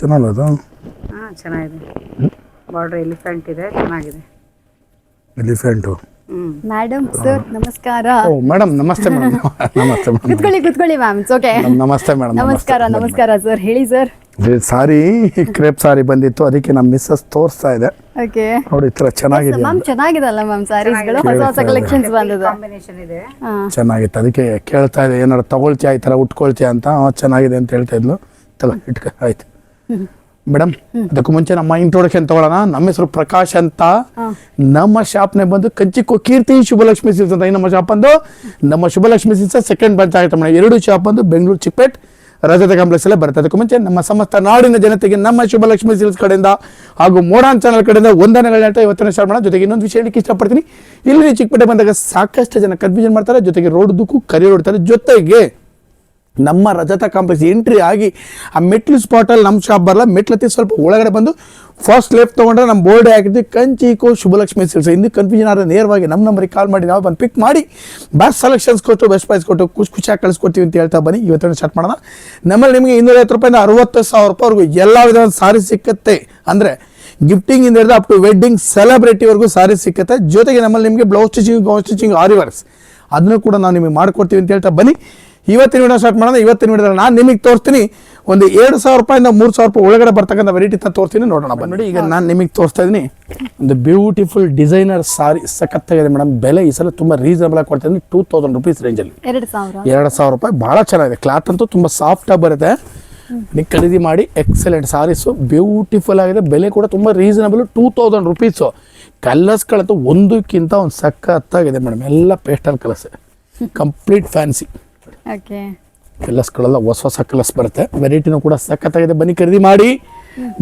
ಚೆನ್ನಾಗಲ್ಲ ಅದು ಹಾಂ ಚೆನ್ನಾಗಿದೆ. ಬಾರ್ಡ್ರ್ ಎಲಿಫೆಂಟ್ ಇದೆ ಚೆನ್ನಾಗಿದೆ. ಎಲಿಫೆಂಟು ಮೇಡಮ್ ಸರ್ ನಮಸ್ಕಾರ. ಓ ಮೇಡಮ್ ನಮಸ್ತೆ ಮೇಡಮ್ ನಮಸ್ತೆ ಮೇಡಮ್ ಕುತ್ಕೊಳ್ಳಿ ಕುತ್ಕೊಳ್ಳಿ ಮ್ಯಾಮ್ ಇಟ್ಸ್ ಓಕೆ ನಮಸ್ತೆ ಮೇಡಮ್ ನಮಸ್ಕಾರ ನಮಸ್ಕಾರ ಸರ್ ಹೇಳಿ ಸರ್ ಸಾರಿ ಕ್ರೇಪ್ ಸಾರಿ ಬಂದಿತ್ತು. ಅದಕ್ಕೆ ನಮ್ಮ ಮಿಸ್ಸಸ್ ತೋರಿಸ್ತಾ ಇದೆ. ಓಕೆ ನೋಡಿ ಈ ಥರ ಚೆನ್ನಾಗಿದೆ ಮ್ಯಾಮ್ ಚೆನ್ನಾಗಿದಲ್ಲ ಮ್ಯಾಮ್ ಸ್ಯಾರೀಸ್ಗಳು ಹೊಸ ಹೊಸ ಕಲೆಕ್ಷನ್ಸ್ ಬಂದಿದೆ. ಕಾಂಬಿನೇಷನ್ ಇದೆ. ಚೆನ್ನಾಗಿತ್ತು. ಅದಕ್ಕೆ ಕೇಳ್ತಾ ಇದೆ ಏನಾರು ತಗೊಳ್ತೀಯಾ ಈ ಥರ ಉಟ್ಕೊಳ್ತೀಯಾ ಅಂತ? ಚೆನ್ನಾಗಿದೆ ಅಂತ ಹೇಳ್ತಾ ಇದ್ಲು. ತಗೋ ಇಟ್ಕ ಆಯ್ತು. ಮೇಡಮ್ ಅದಕ್ಕೂ ಮುಂಚೆ ನಮ್ಮ ಇಂಟ್ರೊಡಕ್ಷನ್ ತಗೊಳ್ಳೋಣ. ನಮ್ಮ ಹೆಸರು ಪ್ರಕಾಶ್ ಅಂತ. ನಮ್ಮ ಶಾಪ್ನೆ ಬಂದು ಕಂಚಿಕೋ ಕೀರ್ತಿ ಶುಭಲಕ್ಷ್ಮಿ ಸಿಲ್ಸ್ ಅಂತ. ನಮ್ಮ ಶಾಪ್ ಬಂದು ನಮ್ಮ ಶುಭಲಕ್ಷ್ಮಿ ಸಿಲ್ಸ್ ಸೆಕೆಂಡ್ ಬ್ರಾಂಚ್ ಆಗುತ್ತೆ ಮೇಡಮ್. ಎರಡು ಶಾಪ್ ಬಂದು ಬೆಂಗಳೂರು ಚಿಕ್ಕಪೇಟ್ ರಜತ ಕಾಂಪ್ಲೆಕ್ಸ್ ಅಲ್ಲೇ ಬರುತ್ತೆ. ಅದಕ್ಕೂ ಮುಂಚೆ ನಮ್ಮ ಸಮಸ್ತ ನಾಡಿನ ಜನತೆಗೆ ನಮ್ಮ ಶುಭಲಕ್ಷ್ಮಿ ಸಿಲ್ಸ್ ಕಡೆಯಿಂದ ಹಾಗೂ ಮೋಡಾನ್ ಚಾನಲ್ ಕಡೆಯಿಂದ ಒಂದನೇ ಹೇಳ್ತಾ ಇವತ್ತಿನ ಸ್ಟಾರ್ಟ್ ಮಾಡೋಣ. ಜೊತೆಗೆ ಇನ್ನೊಂದು ವಿಷಯ ಹೇಳಿಕ್ಕೆ ಇಷ್ಟಪಡ್ತೀನಿ. ಇಲ್ಲಿ ಚಿಕ್ಕಪೇಟೆ ಬಂದಾಗ ಸಾಕಷ್ಟು ಜನ ಕನ್ಫ್ಯೂಷನ್ ಮಾಡ್ತಾರೆ. ಜೊತೆಗೆ ರೋಡ್ ದುಕ್ಕು ಕರಿ ಹೊಡ್ತಾರೆ ಜೊತೆಗೆ ನಮ್ಮ ರಜತ ಕಾಂಪ್ಲೆಕ್ಸ್ ಎಂಟ್ರಿ ಆಗಿ ಆ ಮೆಟ್ಲು ಸ್ಪಾಟಲ್ಲಿ ನಮ್ಮ ಶಾಪ್ ಬರಲ್ಲ ಮೆಟ್ಲತ್ತಿ ಸ್ವಲ್ಪ ಒಳಗಡೆ ಬಂದು ಫಸ್ಟ್ ಲೆಫ್ಟ್ ತೊಗೊಂಡ್ರೆ ನಮ್ಮ ಬೋರ್ಡ್ ಹಾಕಿದ್ವಿ ಕಂಚಿಕೋ ಶುಭಲಕ್ಷ್ಮಿ ಸಿಲ್ಸ್ ಇಂದು ಕನ್ಫ್ಯೂಷನ್ ಆದರೆ ನೇರವಾಗಿ ನಮ್ಮ ನಂಬರಿಗೆ ಕಾಲ್ ಮಾಡಿ, ನಾವು ಬಂದು ಪಿಕ್ ಮಾಡಿ ಬೆಸ್ಟ್ ಸೆಲೆಕ್ಷನ್ಸ್ ಕೊಟ್ಟು ಬೆಸ್ಟ್ ಪ್ರೈಸ್ ಕೊಟ್ಟು ಖುಷಿ ಖುಷಿಯಾಗಿ ಕಳಿಸ್ಕೊಡ್ತೀವಿ ಅಂತ ಹೇಳ್ತಾ ಬನ್ನಿ. ಇವತ್ತಿನ ಸ್ಟಾರ್ಟ್ ಮಾಡೋಣ. ನಮ್ಮಲ್ಲಿ ನಿಮಗೆ ಇನ್ನೂರೈವತ್ತು ರೂಪಾಯಿಂದ ಅರವತ್ತು ಸಾವಿರ ರೂಪಾಯಿವರೆಗೂ ಎಲ್ಲ ವಿಧವಾದ ಸಾರಿ ಸಿಕ್ಕತ್ತೆ. ಅಂದರೆ ಗಿಫ್ಟಿಂಗ್ ಇಂದ ಅಪ್ ಟು ವೆಡ್ಡಿಂಗ್ ಸೆಲೆಬ್ರಿಟಿವರೆಗೂ ಸಾರಿ ಸಿಕ್ಕತ್ತೆ. ಜೊತೆಗೆ ನಮ್ಮಲ್ಲಿ ನಿಮಗೆ blouse stitching gown stitching aari works ಅದನ್ನು ಕೂಡ ನಾವು ನಿಮಗೆ ಮಾಡಿಕೊಡ್ತೀವಿ ಅಂತ ಹೇಳ್ತಾ ಬನ್ನಿ. ಇವತ್ತಿನ ವಿಡಿಯೋ ಸ್ಟಾರ್ಟ್ ಮಾಡೋಣ. ಇವತ್ತಿನ ವಿಡಿಯೋದಲ್ಲಿ ನಾನು ನಿಮಗೆ ತೋರಿಸ್ತೀನಿ ಒಂದು ಎರಡು ಸಾವಿರ ರೂಪಾಯಿಂದ ಮೂರು ಸಾವಿರ ರೂಪಾಯಿ ಒಳಗಡೆ ಬರ್ತಕ್ಕಂಥ ವೆರೈಟಿ ತ ತೋರಿಸ್ತೀನಿ. ನೋಡೋಣ ನೋಡಿ ಈಗ ನಾನು ನಿಮಗೆ ತೋರಿಸ್ತಾ ಇದ್ದೀನಿ. ಒಂದು ಬ್ಯೂಟಿಫುಲ್ ಡಿಸೈನರ್ ಸಾರಿ ಸಖತ್ತಾಗಿದೆ ಮೇಡಮ್ ಬೆಲೆ ಈ ಸಲ ತುಂಬ ರೀಸನಬಲ್ ಆಗಿ ಕೊಡ್ತಾ ಇದ್ದೀನಿ. ಟೂ ತೌಸಂಡ್ ರುಪೀಸ್ ರೇಂಜಲ್ಲಿ ಎರಡು ಸಾವಿರ. ಎರಡು ಸಾವಿರ ರೂಪಾಯಿ ಭಾಳ ಚೆನ್ನಾಗಿದೆ. ಕ್ಲಾತ್ ಅಂತೂ ತುಂಬ ಸಾಫ್ಟಾಗಿ ಬರುತ್ತೆ. ನೀವು ಖರೀದಿ ಮಾಡಿ ಎಕ್ಸಲೆಂಟ್ ಸಾರೀಸು ಬ್ಯೂಟಿಫುಲ್ ಆಗಿದೆ. ಬೆಲೆ ಕೂಡ ತುಂಬ ರೀಸನಬಲ್ ಟೂ ತೌಸಂಡ್ ರುಪೀಸು ಕಲರ್ಸ್ಗಳಂತೂ ಒಂದಕ್ಕಿಂತ ಒಂದು ಸಖತ್ತಾಗಿದೆ ಮೇಡಮ್ ಎಲ್ಲ pastel colours complete fancy okay ಕಲರ್ಸ್ಗಳೆಲ್ಲ ಹೊಸ ಹೊಸ ಕಲರ್ಸ್ ಬರುತ್ತೆ. ವೆರೈಟಿನೂ ಕೂಡ ಸಖತ್ತಾಗಿದೆ. ಬನ್ನಿ ಖರೀದಿ ಮಾಡಿ.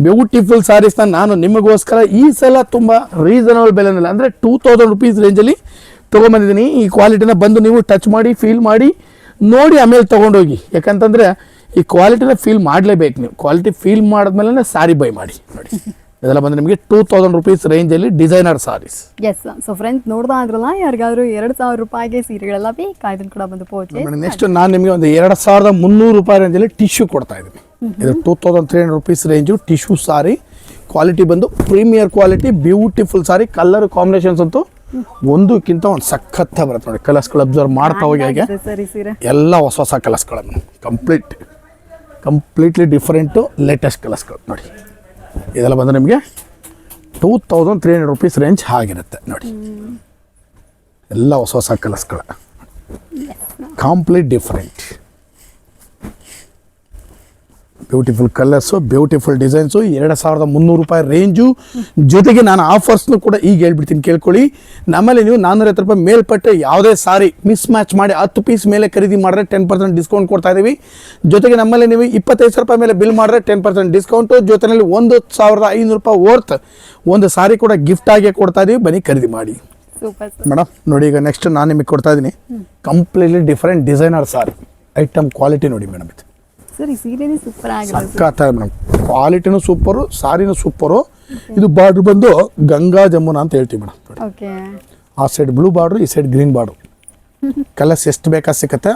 ಬ್ಯೂಟಿಫುಲ್ ಸಾರೀಸ್ನ ನಾನು ನಿಮಗೋಸ್ಕರ ಈ ಸಲ ತುಂಬ ರೀಸನಬಲ್ ಬೆಲೆನಲ್ಲಿ ಅಂದರೆ ಟೂ ತೌಸಂಡ್ ರುಪೀಸ್ ರೇಂಜಲ್ಲಿ ತೊಗೊಂಬಂದಿದ್ದೀನಿ. ಈ ಕ್ವಾಲಿಟಿನ ಬಂದು ನೀವು ಟಚ್ ಮಾಡಿ ಫೀಲ್ ಮಾಡಿ, ನೋಡಿ ಆಮೇಲೆ ತೊಗೊಂಡೋಗಿ. ಯಾಕಂತಂದರೆ ಈ ಕ್ವಾಲಿಟಿನ ಫೀಲ್ ಮಾಡಲೇಬೇಕು ನೀವು. ಕ್ವಾಲಿಟಿ ಫೀಲ್ ಮಾಡಿದ್ಮೇಲೆ ಸಾರಿ ಬೈ ಮಾಡಿ. ನೋಡಿ. ಇದೆಲ್ಲ ಬಂದು ನಿಮಗೆ ಟೂ ತೌಸಂಡ್ ರುಪೀಸ್ ರೇಂಜಲ್ಲಿ designer saris yes so friend ನೋಡ್ತಾ ಇದ್ರಲ್ಲ ಯಾರಿಗಾದ್ರೂ ಎರಡು ಸಾವಿರ ರೂಪಾಯಿಗೆ ಸೀರೆಗಳೆಲ್ಲ ಬೇಕಾ? ಇದನ್ನ ಕೂಡ ಬಂದು ಪೋಚೆ ನೆಕ್ಸ್ಟ್ ನಾನು ನಿಮಗೆ ಒಂದು ಎರಡು ಸಾವಿರದ ಮುನ್ನೂರು ರೂಪಾಯಿ ರೇಂಜಲ್ಲಿ ಟಿಶ್ಯೂ ಕೊಡ್ತಾ ಇದ್ದೀನಿ. ಇದು two thousand three hundred rupees range tissue sari quality ಬಂದು premier quality beautiful sari colour combinations ಅಂತೂ ಒಂದಕ್ಕಿಂತ ಒಂದು ಸಖತ್ತ ಬರುತ್ತೆ ನೋಡಿ. ಕಲರ್ಸ್ಗಳು ಅಬ್ಸರ್ವ್ ಮಾಡ್ತಾ ಹೋಗಿ ಹಾಗೆ. ಎಲ್ಲ ಹೊಸ ಹೊಸ ಕಲರ್ಸ್ಗಳನ್ನು ಕಂಪ್ಲೀಟ್ ಕಂಪ್ಲೀಟ್ಲಿ ಡಿಫ್ರೆಂಟು ಲೇಟೆಸ್ಟ್ ಕಲರ್ಸ್ಗಳು ನೋಡಿ. ಇದೆಲ್ಲ ಬಂದರೆ ನಿಮಗೆ two thousand three hundred rupees range ಆಗಿರುತ್ತೆ ನೋಡಿ. ಎಲ್ಲ ಹೊಸ ಹೊಸ ಕಲರ್ಸ್ಗಳ. Complete different beautiful colours beautiful designs ಎರಡು ಸಾವಿರದ ಮುನ್ನೂರು ರೂಪಾಯಿ ರೇಂಜು ಜೊತೆಗೆ ನಾನು ಆಫರ್ಸ್ನು ಕೂಡ ಈಗ ಹೇಳ್ಬಿಡ್ತೀನಿ ಕೇಳ್ಕೊಳ್ಳಿ. ನಮ್ಮಲ್ಲಿ ನೀವು ನಾನ್ನೂರೈವತ್ತು ರೂಪಾಯಿ ಮೇಲ್ಪಟ್ಟೆ ಯಾವುದೇ ಸಾರಿ ಮಿಸ್ ಮ್ಯಾಚ್ ಮಾಡಿ ಹತ್ತು ಪೀಸ್ ಮೇಲೆ ಖರೀದಿ ಮಾಡಿದ್ರೆ ಟೆನ್ ಪರ್ಸೆಂಟ್ ಡಿಸ್ಕೌಂಟ್ ಕೊಡ್ತಾ ಇದ್ದೀವಿ ಜೊತೆಗೆ ನಮ್ಮಲ್ಲಿ ನೀವು ಇಪ್ಪತ್ತೈದು ಸಾವಿರ ರೂಪಾಯಿ ಮೇಲೆ ಬಿಲ್ ಮಾಡಿದ್ರೆ ಟೆನ್ ಪರ್ಸೆಂಟ್ ಡಿಸ್ಕೌಂಟು ಜೊತೆಯಲ್ಲಿ ಒಂದು ಸಾವಿರದ ಐನೂರು ರೂಪಾಯಿ ವರ್ತ್ ಒಂದು ಸಾರಿ ಕೂಡ ಗಿಫ್ಟ್ ಆಗಿ ಕೊಡ್ತಾ ಇದೀವಿ. ಬನ್ನಿ ಖರೀದಿ ಮಾಡಿ. ಮೇಡಮ್ ನೋಡಿ ಈಗ ನೆಕ್ಸ್ಟ್ ನಾನು ನಿಮಗೆ ಕೊಡ್ತಾ ಇದ್ದೀನಿ completely different designer sari item quality ನೋಡಿ ಮೇಡಮ್ ಇದು. ಸರ್ ಈ ಸೀರೆನೇ ಸೂಪರ್ ಆಗಿದೆ. ಮೇಡಮ್. ಕ್ವಾಲಿಟಿನೂ ಸೂಪರು ಸಾರಿನೂ ಸೂಪರು ಇದು ಬಾರ್ಡ್ರ್ ಬಂದು ಗಂಗಾ ಜಮುನಾ ಅಂತ ಹೇಳ್ತೀವಿ ಮೇಡಮ್. ನೋಡಿ. ಓಕೆ. ಆ ಸೈಡ್ ಬ್ಲೂ ಬಾರ್ಡ್ರು ಈ ಸೈಡ್ ಗ್ರೀನ್ ಬಾರ್ಡ್ರು ಕಲರ್ಸ್ ಎಷ್ಟು ಬೇಕಾ ಸಿಕ್ಕತ್ತೆ?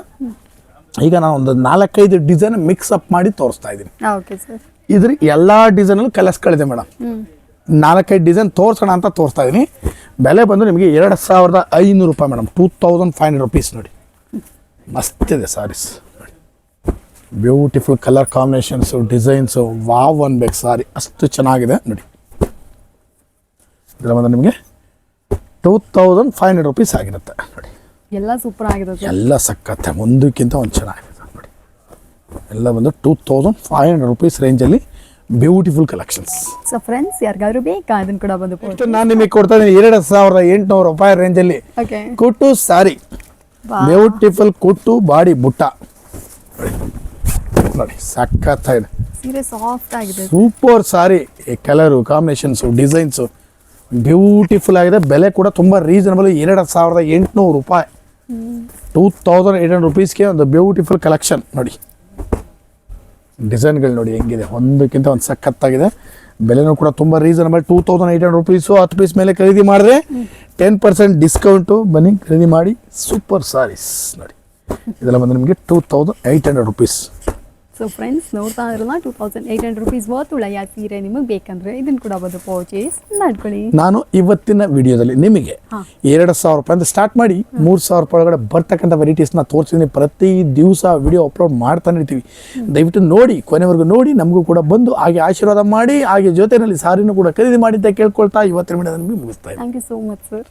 ಈಗ ನಾನು ಒಂದು ನಾಲ್ಕೈದು ಡಿಸೈನ್ ಮಿಕ್ಸ್ ಅಪ್ ಮಾಡಿ ತೋರಿಸ್ತಾ ಇದ್ದೀನಿ. Okay sir. ಇದ್ರ ಎಲ್ಲ ಡಿಸೈನಲ್ಲೂ ಕಲರ್ಸ್ ಕಳೆದೆ ಮೇಡಮ್. ನಾಲ್ಕೈದು ಡಿಸೈನ್ ತೋರಿಸೋಣ ಅಂತ ತೋರಿಸ್ತಾ ಇದ್ದೀನಿ. ಬೆಲೆ ಬಂದು ನಿಮಗೆ ಎರಡು ಸಾವಿರದ ಐನೂರು ರೂಪಾಯಿ madam. Two thousand five hundred rupees ನೋಡಿ. ಮಸ್ತಿದೆ ಸಾರೀಸ್. ನೋಡಿ beautiful colour combinations designs wow ಅನ್ಬೇಕು ಸಾರಿ. ಅಷ್ಟು ಚೆನ್ನಾಗಿದೆ. ನೋಡಿ. ಇದರ ಬಂದು ನಿಮಗೆ two thousand five hundred rupees ಆಗಿರುತ್ತೆ. ನೋಡಿ. ಎಲ್ಲ ಸೂಪರ್ ಆಗಿರುತ್ತೆ ಎಲ್ಲ ಸಕ್ಕತ್ತೆ ಒಂದಕ್ಕಿಂತ ಒಂದು ಚೆನ್ನಾಗಿದೆ ನೋಡಿ. ಎಲ್ಲ ಬಂದು two thousand five hundred rupees ರೇಂಜಲ್ಲಿ ಬ್ಯೂಟಿಫುಲ್ ಕಲೆಕ್ಷನ್ಸ್ ಸೊ ಫ್ರೆಂಡ್ಸ್ ಯಾರಿಗಾದ್ರೂ ಬೇಕಾ? ಅದನ್ನ ಕೂಡ ಬಂದು ಇಷ್ಟು ನಾನು ನಿಮಗೆ ಕೊಡ್ತಾ ಇದ್ದೀನಿ. ಎರಡು ಸಾವಿರದ ಎಂಟುನೂರು ರೂಪಾಯಿ ರೇಂಜಲ್ಲಿ ಕುಟ್ಟು ಸಾರಿ. ಬ್ಯೂಟಿಫುಲ್ ಕುಟ್ಟು ಬಾಡಿ ಬುಟ್ಟ. ನೋಡಿ ಸಖತ್ತಾಗಿದೆ ಇದೆ. ಸೀರೆ ಸಾಫ್ಟ್ ಆಗಿದೆ. Super sari colour combinations designs beautiful ಆಗಿದೆ. ಬೆಲೆ ಕೂಡ ತುಂಬ ರೀಸನಬಲ್ ಎರಡು ಸಾವಿರದ ಎಂಟುನೂರು ರೂಪಾಯಿ. ಟೂ ತೌಸಂಡ್ ಏಟ್ ಹಂಡ್ರೆಡ್ ರುಪೀಸ್ಗೆ ಒಂದು ಬ್ಯೂಟಿಫುಲ್ ಕಲೆಕ್ಷನ್ ನೋಡಿ. ಡಿಸೈನ್ಗಳು ನೋಡಿ ಹೆಂಗಿದೆ ಒಂದಕ್ಕಿಂತ ಒಂದು ಸಖತ್ತಾಗಿದೆ. ಬೆಲೆನೂ ಕೂಡ ತುಂಬ reasonable two thousand eight hundred rupees ಹತ್ತು ಪೀಸ್ ಮೇಲೆ ಖರೀದಿ ಮಾಡಿದ್ರೆ ಟೆನ್ ಪರ್ಸೆಂಟ್ ಡಿಸ್ಕೌಂಟು ಬನ್ನಿ ಖರೀದಿ ಮಾಡಿ ಸೂಪರ್ ಸಾರೀಸ್ ನೋಡಿ. ಇದೆಲ್ಲ ಬಂದು ನಿಮಗೆ two thousand eight hundred rupees so friends ನೋಡ್ತಾ ಇರಲ್ಲ two thousand eight hundred rupees worth ಉಳಯ್ಯ ಸೀರೆ ನಿಮಗೆ ಬೇಕಂದ್ರೆ ಇದನ್ನು ಕೂಡ ಬಂದು ಪರ್ಚೇಸ್ ಮಾಡ್ಕೊಳ್ಳಿ. ನಾನು ಇವತ್ತಿನ ವಿಡಿಯೋದಲ್ಲಿ ನಿಮಗೆ. ಎರಡು ಸಾವಿರ ರೂಪಾಯಿಂದ ಸ್ಟಾರ್ಟ್ ಮಾಡಿ ಮೂರು ಸಾವಿರ ರೂಪಾಯಿ ಒಳಗಡೆ ಬರ್ತಕ್ಕಂಥ ವೆರೈಟೀಸ್ನ ತೋರಿಸಿದ್ದೀನಿ ಪ್ರತಿ ದಿವಸ ವಿಡಿಯೋ ಅಪ್ಲೋಡ್ ಮಾಡ್ತಾನೆ ಇರ್ತೀವಿ. ದಯವಿಟ್ಟು ನೋಡಿ ಕೊನೆವರೆಗೂ ನೋಡಿ ನಮಗೂ ಕೂಡ ಬಂದು ಹಾಗೆ ಆಶೀರ್ವಾದ ಮಾಡಿ ಹಾಗೆ ಜೊತೆಯಲ್ಲಿ ಸಾರಿನೂ ಕೂಡ ಖರೀದಿ ಮಾಡಿ ಅಂತ ಕೇಳ್ಕೊಳ್ತಾ ಇವತ್ತಿನ ವಿಡಿಯೋ ಮುಗಿಸ್ತಾ thank you so much sir